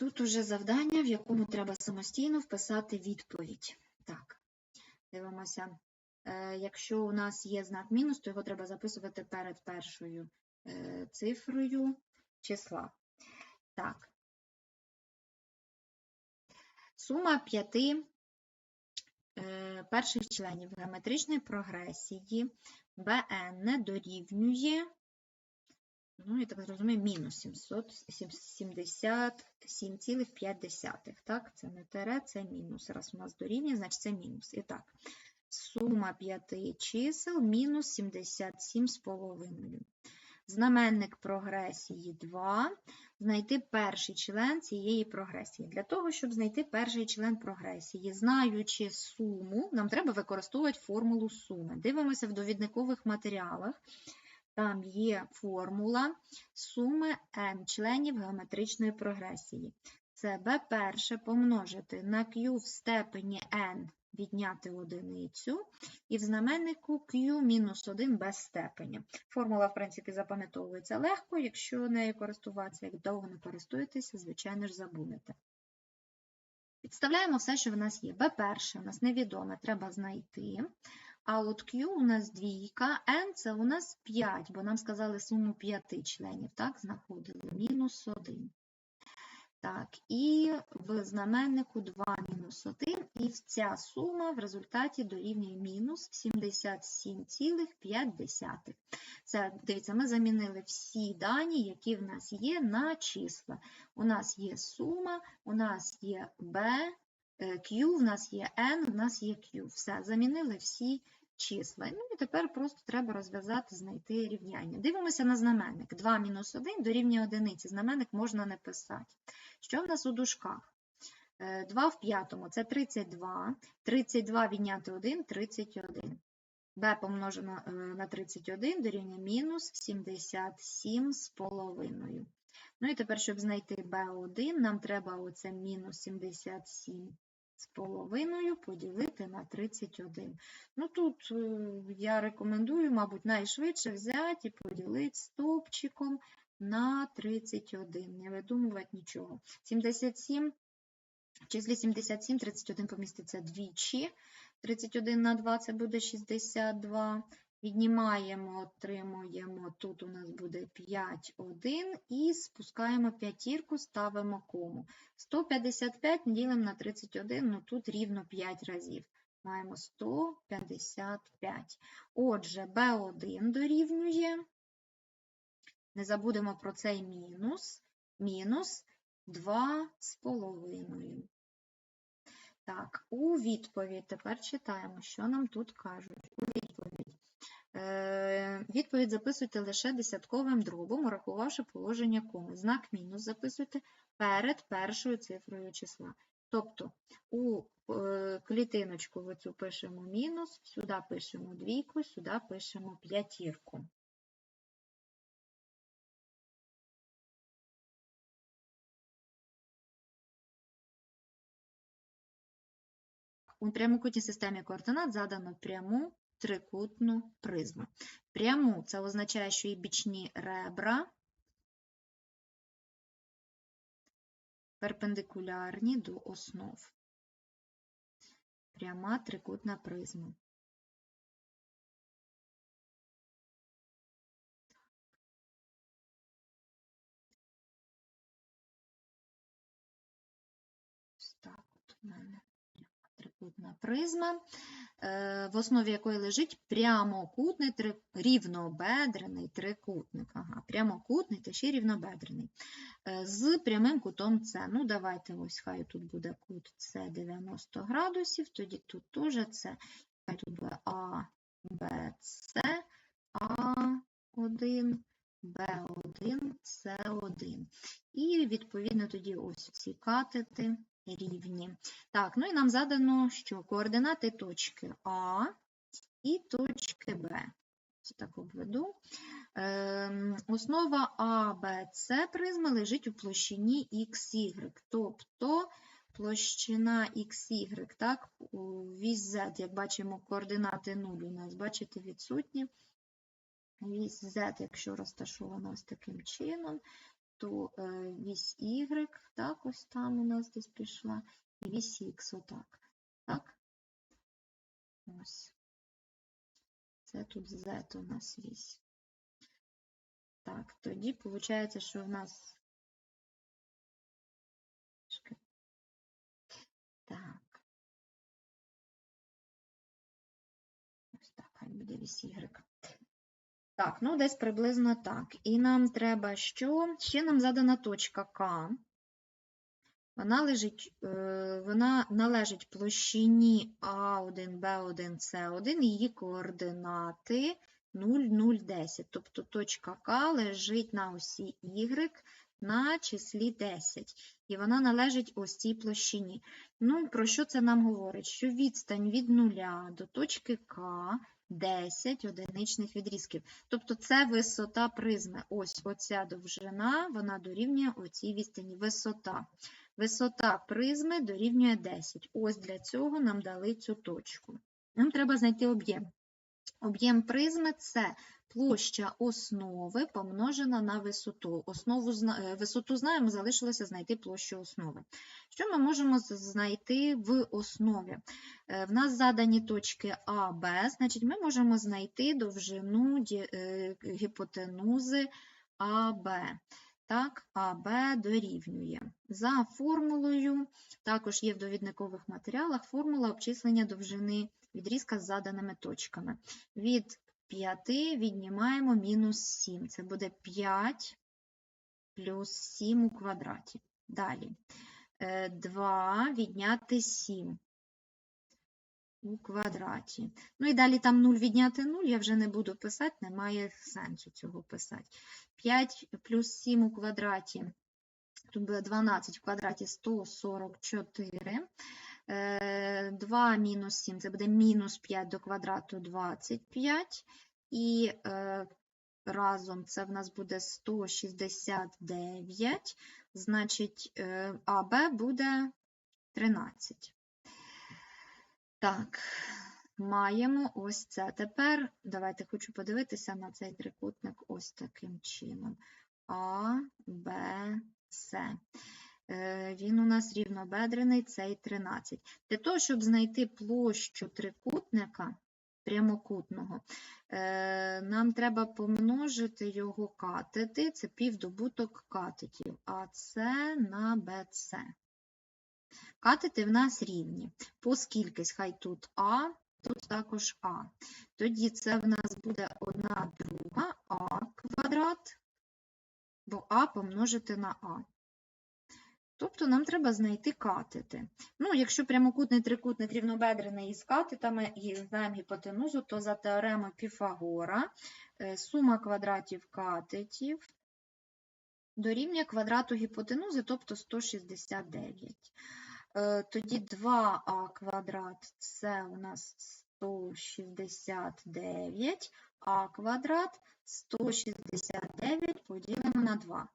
Тут уже завдання, в якому треба самостійно вписати відповідь. Так, дивимося. Е, Якщо у нас є знак мінус, то його треба записувати перед першою е, цифрою числа. Так. Сума п'яти е, перших членів геометричної прогресії BN дорівнює, ну, я так зрозумію, мінус 777,5. Так, це не тере, це мінус. Раз у нас дорівнює, значить це мінус. І так, сума п'яти чисел мінус 77,5. Знаменник прогресії 2. Знайти перший член цієї прогресії. Для того, щоб знайти перший член прогресії, знаючи суму, нам треба використовувати формулу суми. Дивимося в довідникових матеріалах. Там є формула суми n членів геометричної прогресії. Це b перше помножити на q в степені n відняти одиницю, і в знаменнику q мінус 1 без степеня. Формула, в принципі, запам'ятовується легко, якщо нею користуватися, як довго не користуєтеся, звичайно ж забудете. Підставляємо все, що в нас є. b перше у нас невідоме, треба знайти. А от Q у нас двійка, N це у нас 5, бо нам сказали суму 5 членів, так, знаходили, мінус 1. Так, і в знаменнику 2 мінус 1, і ця сума в результаті дорівнює мінус 77,5. Це, дивіться, ми замінили всі дані, які в нас є, на числа. У нас є сума, у нас є B, Q, в нас є N, в нас є Q. Все, замінили всі числа. Ну і тепер просто треба розв'язати, знайти рівняння. Дивимося на знаменник. 2 мінус 1 дорівнює 1. Знаменник можна не писати. Що в нас у дужках? 2 в п'ятому це 32. 32 відняти 1 31. b помножено на 31 дорівнює мінус 77 з половиною. Ну і тепер, щоб знайти b1, нам треба оце мінус 77 з половиною поділити на 31. Ну тут я рекомендую, мабуть, найшвидше взяти і поділити стовпчиком на 31. Не видумувати нічого. 77, в числі 77, 31 поміститься двічі. 31 на 2 це буде 62. Віднімаємо, отримуємо, тут у нас буде 5, 1 і спускаємо п'ятірку, ставимо кому. 155 ділимо на 31, ну тут рівно 5 разів. Маємо 155. Отже, B1 дорівнює, не забудемо про цей мінус, мінус 2,5. Так, у відповідь тепер читаємо, що нам тут кажуть. У відповідь. Е, записуйте лише десятковим дробом, урахувавши положення коми. Знак мінус записуйте перед першою цифрою числа. Тобто у е, клітиночку в цю пишемо мінус, сюди пишемо двійку, сюди пишемо п'ятірку. У прямокутній системі координат задано пряму трикутну призму. Пряму це означає, що і бічні ребра перпендикулярні до основ. Пряма трикутна призма. Трикутна призма. Е, в основі якої лежить прямокутний рівнобедрений трикутник. Ага, Прямокутний та ще рівнобедрений. Е, з прямим кутом С. Ну, давайте ось хай тут буде кут С 90 градусів, тоді тут теж С. Хай тут буде А, Б, С, А1, Б1, С1. І, відповідно, тоді ось ці катети рівні. Так, ну і нам задано, що координати точки А і точки Б. Це так обведу. Е, основа А, Б, С призми лежить у площині XY, тобто площина XY, так, вісь Z, як бачимо, координати 0 у нас, бачите, відсутні. Вісь Z, якщо розташована ось таким чином, то е, вісь Y, так, ось там у нас десь пішла, і вісь Х, отак. Так? Ось. Це тут Z у нас вісь. Так, тоді виходить, що в нас. Так. Ось так, хай буде вісь Y. Так, ну десь приблизно так. І нам треба що? Ще нам задана точка К. Вона лежить, е, вона належить площині А1, Б1, С1, її координати 0, 0, 10. Тобто точка К лежить на осі Y на числі 10. І вона належить ось цій площині. Ну, про що це нам говорить? Що відстань від нуля до точки К 10 одиничних відрізків. Тобто це висота призми. Ось оця довжина, вона дорівнює оцій відстані. Висота. Висота призми дорівнює 10. Ось для цього нам дали цю точку. Нам треба знайти об'єм. Об'єм призми це площа основи помножена на висоту. Основу, е, висоту знаємо, залишилося знайти площу основи. Що ми можемо знайти в основі? Е, В нас задані точки А, Б, значить ми можемо знайти довжину е, гіпотенузи АБ. Так, АБ дорівнює. За формулою, також є в довідникових матеріалах формула обчислення довжини відрізка з заданими точками. Від 5 віднімаємо мінус 7. Це буде 5 плюс 7 у квадраті. Далі. 2 відняти 7 у квадраті. Ну і далі там 0 відняти 0, я вже не буду писати, немає сенсу цього писати. 5 плюс 7 у квадраті, тут буде 12 в квадраті 144. 2 мінус 7, це буде мінус 5 до квадрату 25. І е, разом це в нас буде 169, значить е, АБ буде 13. Так, маємо ось це. Тепер давайте хочу подивитися на цей трикутник ось таким чином. А, Б, С. Е, Він у нас рівнобедрений, цей 13. Для того, щоб знайти площу трикутника прямокутного, е, нам треба помножити його катети, це півдобуток катетів, АС на БЦ. Катети в нас рівні. Поскількись, хай тут А, тут також А. Тоді це в нас буде 1 друга А квадрат, бо А помножити на А. Тобто нам треба знайти катети. Ну, якщо прямокутний трикутник рівнобедрений із катетами і знаємо гіпотенузу, то за теоремою Піфагора е, сума квадратів катетів дорівнює квадрату гіпотенузи, тобто 169. Е, Тоді 2а квадрат це у нас 169, а квадрат 169 поділимо на 2.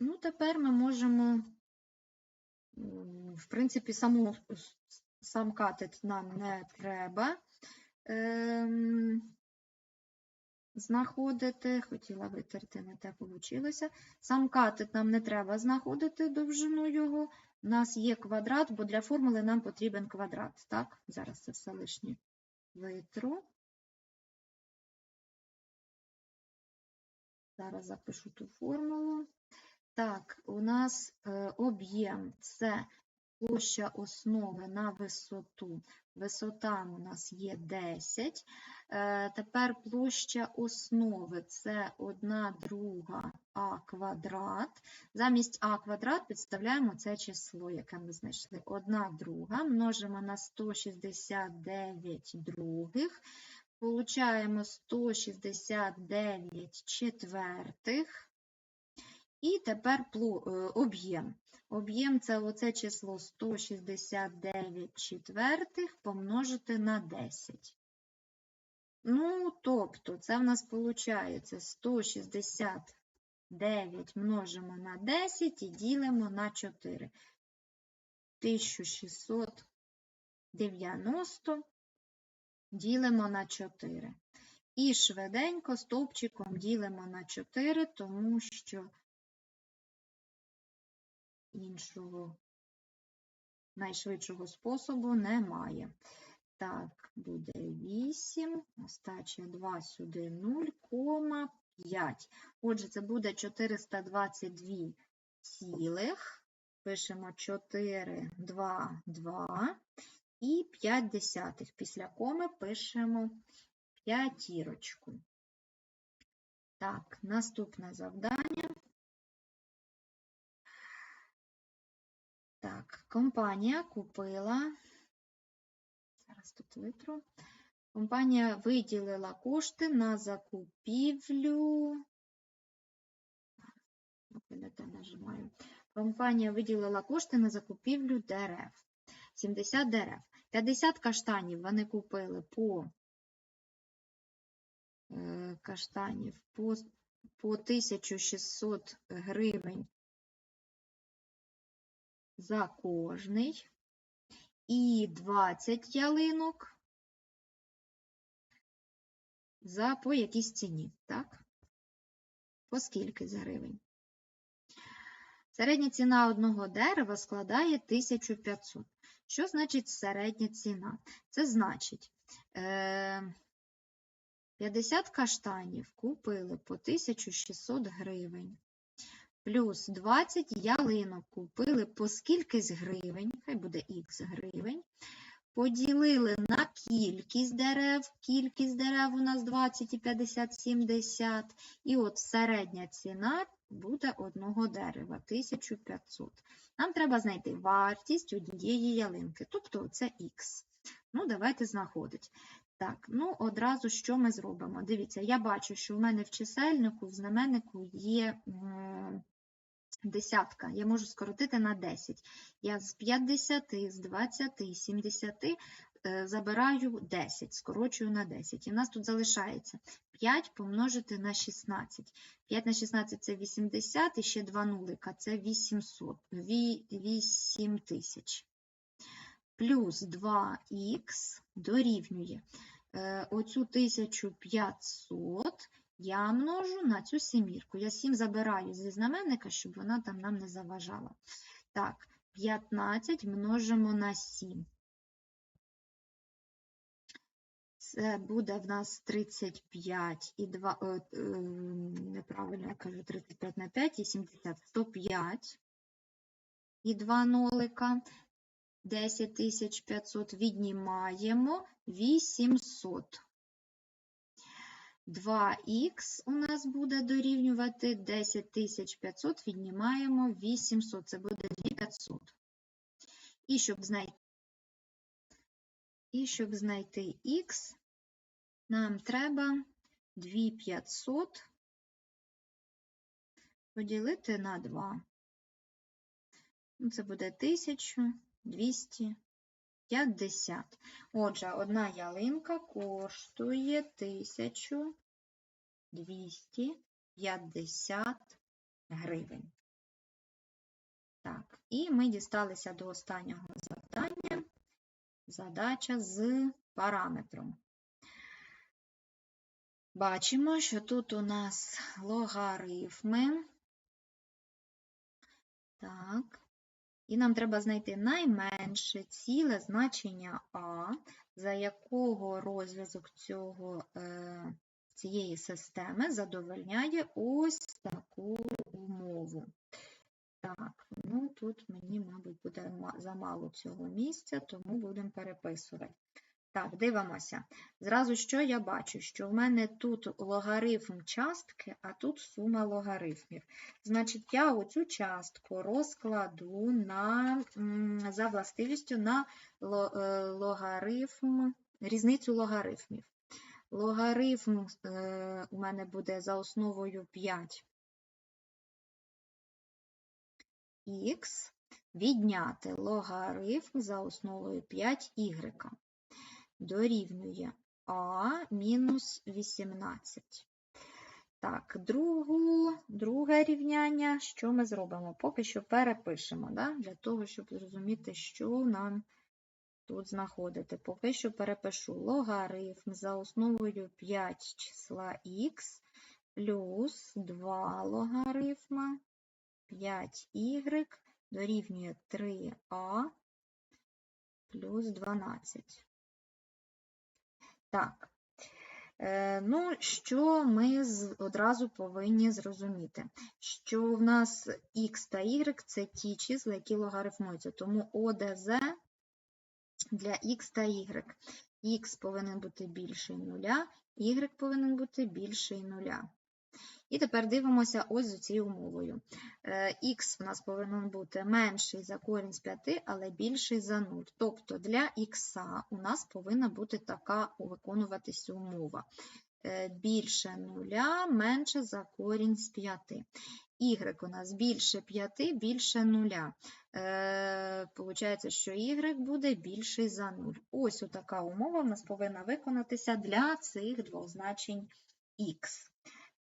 Ну, тепер ми можемо, в принципі, саму, сам катет нам не треба ем, знаходити. Хотіла витерти, не те вийшло. Сам катет нам не треба знаходити довжину його. У нас є квадрат, бо для формули нам потрібен квадрат. Так, зараз це все лишнє витру. Зараз запишу ту формулу. Так, у нас е, об'єм це площа основи на висоту. Висота у нас є 10. Е, тепер площа основи це 1 друга а квадрат. Замість а квадрат підставляємо це число, яке ми знайшли. 1 друга множимо на 169 других. Получаємо 169 четвертих. І тепер е, об'єм. Об'єм це оце число 169 четвертих помножити на 10. Ну, тобто, це в нас виходить 169 множимо на 10 і ділимо на 4. 1690 ділимо на 4. І швиденько стовпчиком ділимо на 4, тому що іншого найшвидшого способу немає. Так, буде 8, остача 2 сюди 0,5. Отже, це буде 422 цілих. Пишемо 4, 2, 2 і 5 десятих. Після коми пишемо п'ятірочку. Так, наступне завдання. Так, компанія купила. Тут витру. Компанія виділила кошти на закупівлю. Компанія виділила кошти на закупівлю дерев. 70 дерев. 50 каштанів вони купили по е, каштанів по, по 1600 гривень за кожний. І 20 ялинок за по якійсь ціні, так? По скільки за гривень? Середня ціна одного дерева складає 1500. Що значить середня ціна? Це значить, е, 50 каштанів купили по 1600 гривень, плюс 20 ялинок купили по скількись гривень, хай буде х гривень, поділили на кількість дерев, кількість дерев у нас 20 і 50, 70, і от середня ціна буде одного дерева 1500. Нам треба знайти вартість однієї ялинки, тобто це х. Ну, давайте знаходити. Так, ну одразу що ми зробимо? Дивіться, я бачу, що в мене в чисельнику, в знаменнику є м, десятка. Я можу скоротити на 10. Я з 50, з 20, 70 е, забираю 10, скорочую на 10. І в нас тут залишається 5 помножити на 16. 5 на 16 це 80, і ще 2 нулика це 800, 8 тисяч. Плюс 2х дорівнює е, оцю 1500 я множу на цю семірку. Я 7 забираю зі знаменника, щоб вона там нам не заважала. Так, 15 множимо на 7. Це буде в нас 35 і 2, е, е, неправильно я кажу, 35 на 5 і 70, 105 і 2 нолика, 10500 віднімаємо 800. 2х у нас буде дорівнювати 10500, віднімаємо 800, це буде 2500. І щоб знайти, і щоб знайти х, нам треба 2500 поділити на 2. Ну, Це буде 1250. Отже, одна ялинка коштує 1250 гривень. Так, і ми дісталися до останнього завдання. Задача з параметром. Бачимо, що тут у нас логарифми. Так. І нам треба знайти найменше ціле значення А, за якого розв'язок цього, е, цієї системи задовольняє ось таку умову. Так, ну тут мені, мабуть, буде замало цього місця, тому будемо переписувати. Так, дивимося. Зразу що я бачу? Що в мене тут логарифм частки, а тут сума логарифмів. Значить, я оцю частку розкладу на, за властивістю на е, логарифм, різницю логарифмів. Логарифм е, у мене буде за основою 5 х відняти логарифм за основою 5y дорівнює А мінус 18. Так, другу, друге рівняння, що ми зробимо? Поки що перепишемо, да? для того, щоб зрозуміти, що нам тут знаходити? Поки що перепишу логарифм за основою 5 числа х плюс 2 логарифма 5y дорівнює 3а плюс 12. Так, е, ну, що ми одразу повинні зрозуміти? Що в нас х та y – це ті числа, які логарифмуються, тому ОДЗ для х та y. х повинен бути більший нуля, y повинен бути більший нуля. І тепер дивимося ось за цією умовою. Х в нас повинен бути менший за корінь з 5, але більший за 0. Тобто для х у нас повинна бути така виконуватися умова. Е, Більше нуля, менше за корінь з 5. Y у нас більше 5, більше нуля. Е, Получається, що y буде більший за 0. Ось така умова в нас повинна виконатися для цих двох значень х.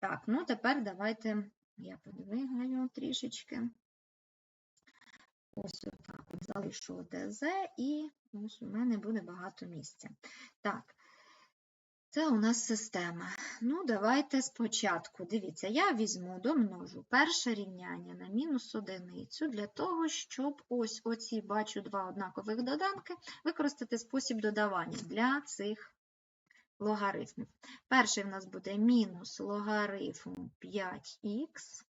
Так, ну тепер давайте я подвигаю трішечки. Ось отак от залишу ДЗ і ось у мене буде багато місця. Так, це у нас система. Ну, давайте спочатку. Дивіться, я візьму, домножу перше рівняння на мінус одиницю для того, щоб ось оці бачу два однакових доданки, використати спосіб додавання для цих логарифмів. Перший в нас буде мінус логарифм 5х.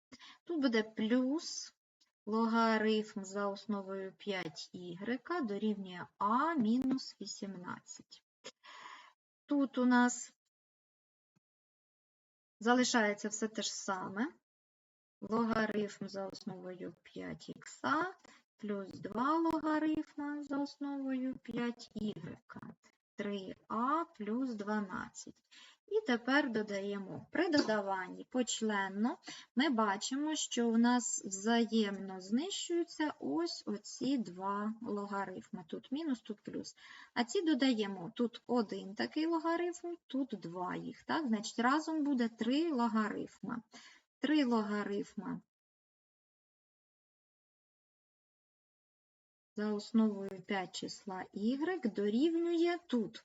Тут буде плюс логарифм за основою 5y дорівнює а мінус 18. Тут у нас залишається все те ж саме. Логарифм за основою 5х плюс 2 логарифма за основою 5y. 3а плюс 12. І тепер додаємо. При додаванні почленно ми бачимо, що у нас взаємно знищуються ось оці два логарифми. Тут мінус, тут плюс. А ці додаємо. Тут один такий логарифм, тут два їх. Так? Значить, разом буде три логарифма. Три логарифма за основою 5 числа y дорівнює тут.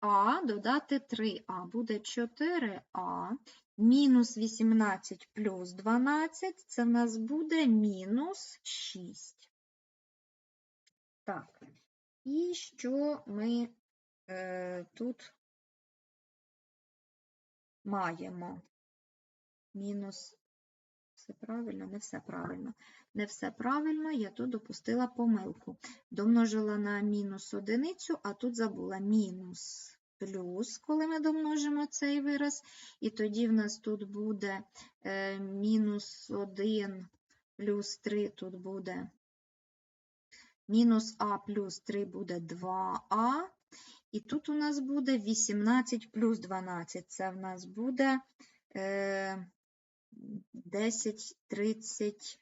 А додати 3а буде 4а, мінус 18 плюс 12, це в нас буде мінус 6. Так, і що ми е, тут маємо? Мінус, все правильно, не все правильно. Не все правильно, я тут допустила помилку. Домножила на мінус одиницю, а тут забула мінус плюс, коли ми домножимо цей вираз. І тоді в нас тут буде е, мінус 1 плюс 3, тут буде мінус а плюс 3 буде 2а. І тут у нас буде 18 плюс 12. Це в нас буде е, 10, 30.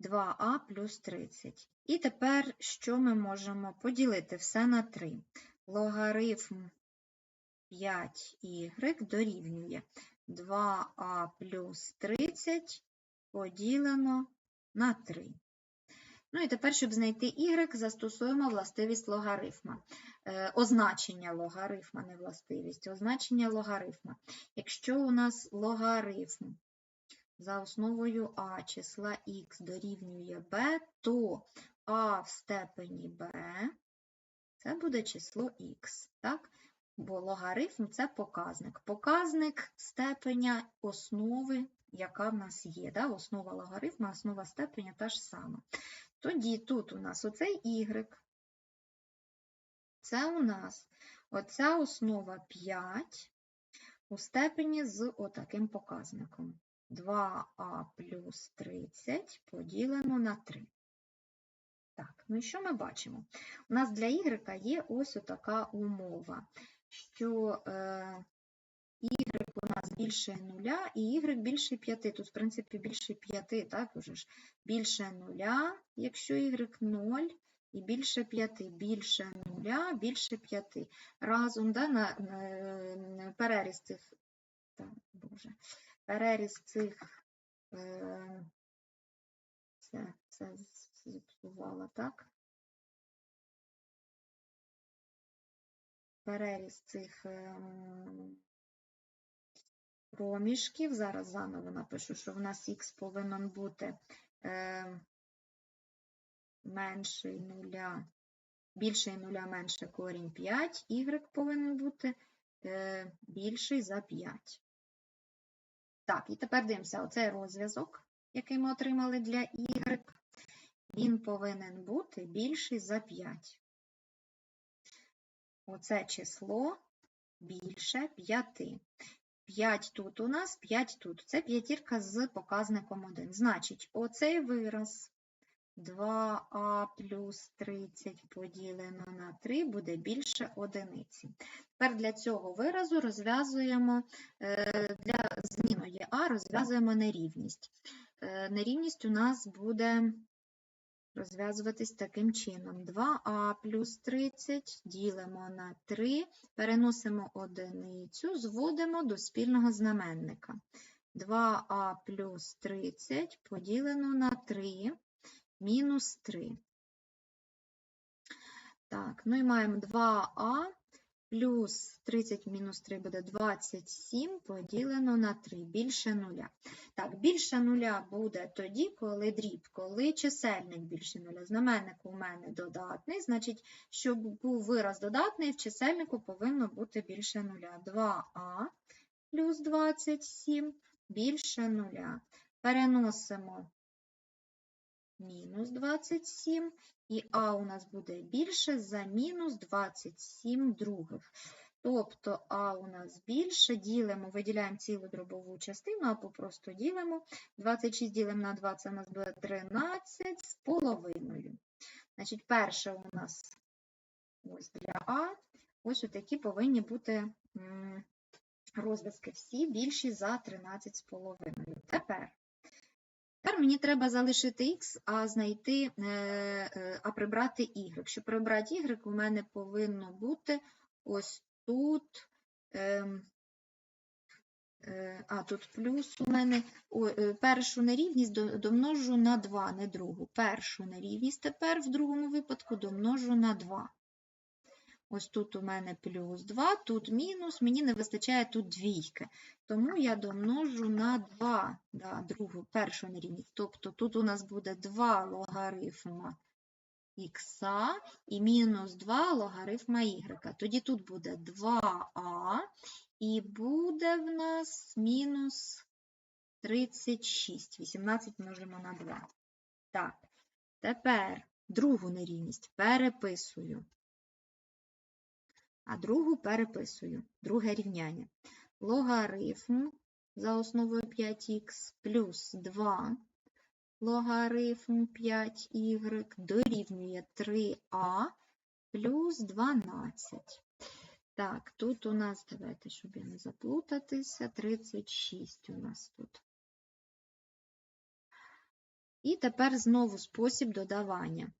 2а плюс 30. І тепер що ми можемо поділити все на 3? Логарифм 5y дорівнює 2а плюс 30 поділено на 3. Ну і тепер, щоб знайти y, застосуємо властивість логарифма. Е, означення логарифма, не властивість, означення логарифма. Якщо у нас логарифм за основою а числа х дорівнює b, то а в степені b це буде число х. так? Бо логарифм це показник. Показник степеня основи, яка в нас є. Да? Основа логарифма, основа степеня та ж сама. Тоді тут у нас оцей y. Це у нас оця основа 5 у степені з отаким показником. 2а плюс 30 поділено на 3. Так, ну і що ми бачимо? У нас для y є ось така умова, що е, більше нуля і y більше 5. Тут, в принципі, більше 5, так, уже ж більше нуля, якщо y 0, і більше 5, більше нуля, більше 5. Разом да, на, на переріз цих, так, боже, переріз цих е, Це, це зіпсувала, так? Переріз цих ем, проміжків. Зараз заново напишу, що в нас х повинен бути е, менший нуля, більший нуля менше корінь 5, y повинен бути е, більший за 5. Так, і тепер дивимося, оцей розв'язок, який ми отримали для y, він повинен бути більший за 5. Оце число більше 5. 5 тут у нас, 5 тут. Це п'ятірка з показником 1. Значить, оцей вираз 2а плюс 30 поділено на 3 буде більше одиниці. Тепер для цього виразу розв'язуємо е, для зміною а розв'язуємо нерівність. Е, нерівність у нас буде розв'язуватись таким чином. 2а плюс 30 ділимо на 3, переносимо одиницю, зводимо до спільного знаменника. 2а плюс 30 поділено на 3 мінус 3. Так, ну і маємо 2а плюс 30 мінус 3 буде 27 поділено на 3, більше нуля. Так, більше нуля буде тоді, коли дріб, коли чисельник більше нуля. Знаменник у мене додатний, значить, щоб був вираз додатний, в чисельнику повинно бути більше нуля. 2а плюс 27 більше нуля. Переносимо мінус 27, і а у нас буде більше за мінус 27 других. Тобто а у нас більше, ділимо, виділяємо цілу дробову частину, а попросту ділимо. 26 ділимо на 2, це у нас буде 13 з половиною. Значить, перше у нас ось для А, ось такі повинні бути розв'язки всі більші за 13 з половиною. Тепер Тепер мені треба залишити x, а знайти, е, е, а прибрати y. Щоб прибрати y, у мене повинно бути ось тут. Ем, е, а, тут плюс у мене першу нерівність домножу на 2, не другу. Першу нерівність тепер в другому випадку домножу на 2. Ось тут у мене плюс 2, тут мінус, мені не вистачає тут двійки. Тому я домножу на 2, да, другу, першу нерівність. Тобто тут у нас буде 2 логарифма х і мінус 2 логарифма y. Тоді тут буде 2а і буде в нас мінус 36. 18 множимо на 2. Так, тепер другу нерівність переписую а другу переписую. Друге рівняння. Логарифм за основою 5х плюс 2 логарифм 5y дорівнює 3а плюс 12. Так, тут у нас, давайте, щоб я не заплутатися, 36 у нас тут. І тепер знову спосіб додавання.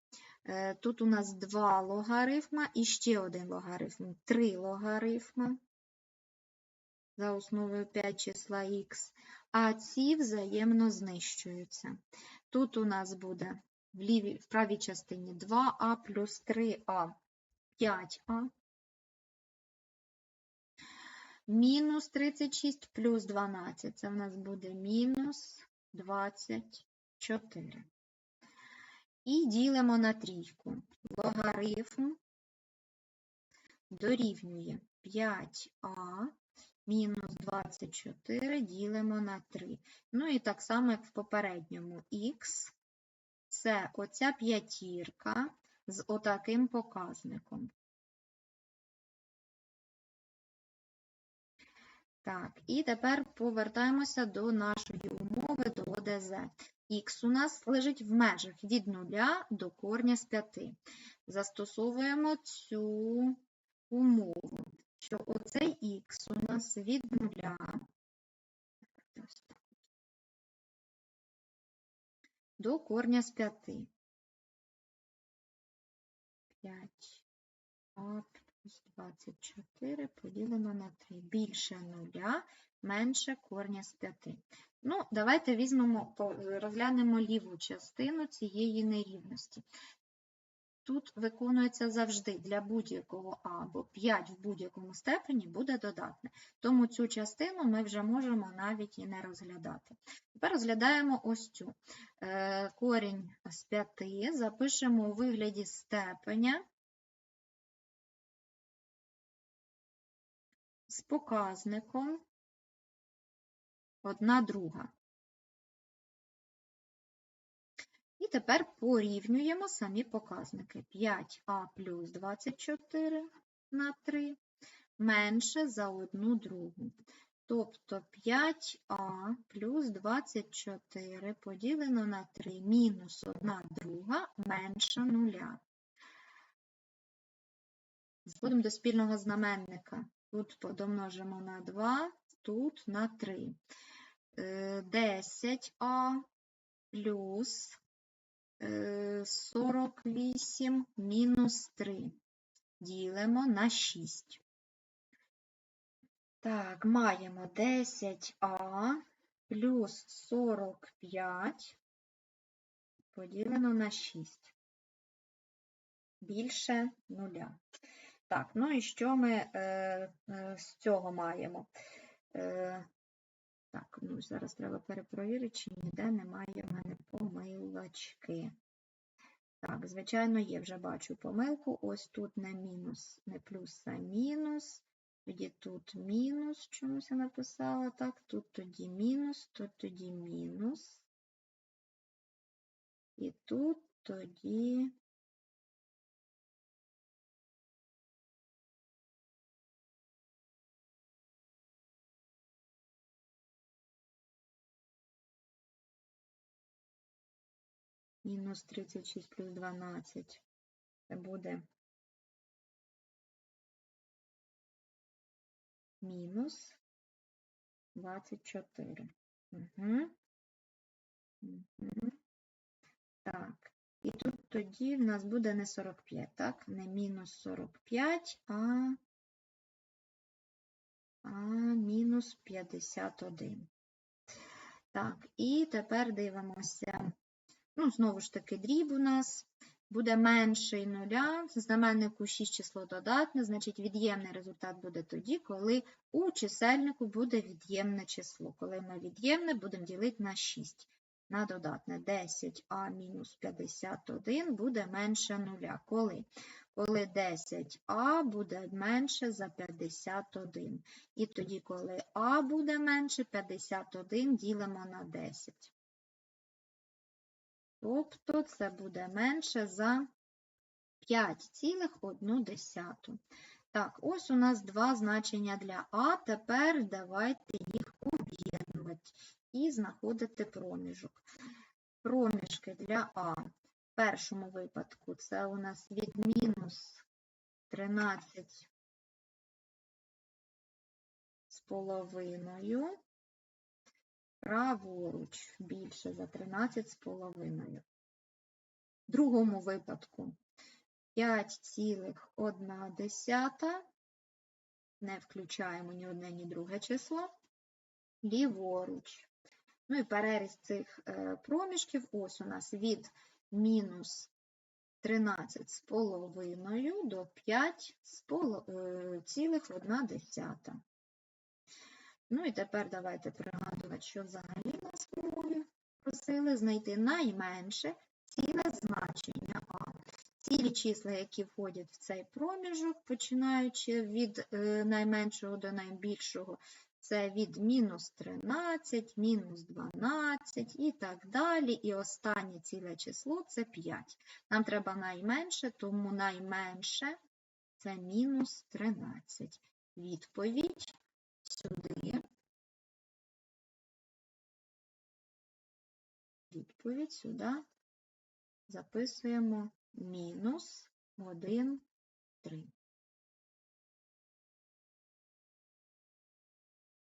Е, тут у нас два логарифма і ще один логарифм, три логарифма за основою 5 числа х, а ці взаємно знищуються. Тут у нас буде в, лівій, в правій частині 2а плюс 3а, 5а. Мінус 36 плюс 12. Це в нас буде мінус 24. І ділимо на трійку. Логарифм дорівнює 5а мінус 24 ділимо на 3. Ну і так само, як в попередньому х, це оця п'ятірка з отаким показником. Так, і тепер повертаємося до нашої умови, до ОДЗ. Х у нас лежить в межах від 0 до корня з 5. Застосовуємо цю умову, що оцей х у нас від 0 до корня з 5. 5 а плюс 24 поділено на 3. Більше нуля, менше корня з 5. Ну, давайте візьмемо, розглянемо ліву частину цієї нерівності. Тут виконується завжди для будь-якого а або 5 в будь-якому степені буде додатне. Тому цю частину ми вже можемо навіть і не розглядати. Тепер розглядаємо ось цю. Е, Корінь з 5 запишемо у вигляді степеня показником 1 друга. І тепер порівнюємо самі показники. 5а плюс 24 на 3 менше за 1 другу. Тобто 5а плюс 24 поділено на 3 мінус 1 друга менше 0. Зходимо до спільного знаменника. Тут подомножимо на 2, тут на 3. Е, 10а плюс е, 48 мінус 3 ділимо на 6. Так, маємо 10а плюс 45 поділено на 6. Більше нуля. Так, ну і що ми е, е, з цього маємо? Е, так, ну зараз треба перепровірити, чи ніде немає в мене помилочки. Так, звичайно, є, вже бачу помилку. Ось тут не мінус, не плюс, а мінус. Тоді тут мінус, чомусь я написала так, тут тоді мінус, тут тоді мінус. І тут тоді мінус 36 плюс 12. Це буде мінус 24. Угу. Так. І тут тоді в нас буде не 45, так? Не мінус 45, а, а мінус 51. Так, і тепер дивимося. Ну, знову ж таки, дріб у нас буде менший нуля, знаменнику 6 число додатне, значить від'ємний результат буде тоді, коли у чисельнику буде від'ємне число. Коли ми від'ємне будемо ділити на 6. На додатне 10а мінус 51 буде менше нуля. Коли? Коли 10а буде менше за 51. І тоді, коли а буде менше, 51 ділимо на 10. Тобто це буде менше за 5,1. Так, ось у нас два значення для А. Тепер давайте їх об'єднувати і знаходити проміжок. Проміжки для А. В першому випадку це у нас від мінус 13 з половиною праворуч більше за 13 з половиною. В другому випадку 5,1 не включаємо ні одне, ні друге число, ліворуч. Ну і переріз цих е, проміжків ось у нас від мінус 13 з половиною до 5 цілих 1 десята. Ну і тепер давайте пригадувати, що взагалі нас в умові просили знайти найменше ціле значення А. Цілі числа, які входять в цей проміжок, починаючи від е, найменшого до найбільшого, це від мінус 13, мінус 12 і так далі. І останнє ціле число це 5. Нам треба найменше, тому найменше це мінус 13. Відповідь Відповідь сюди записуємо мінус 1, 3.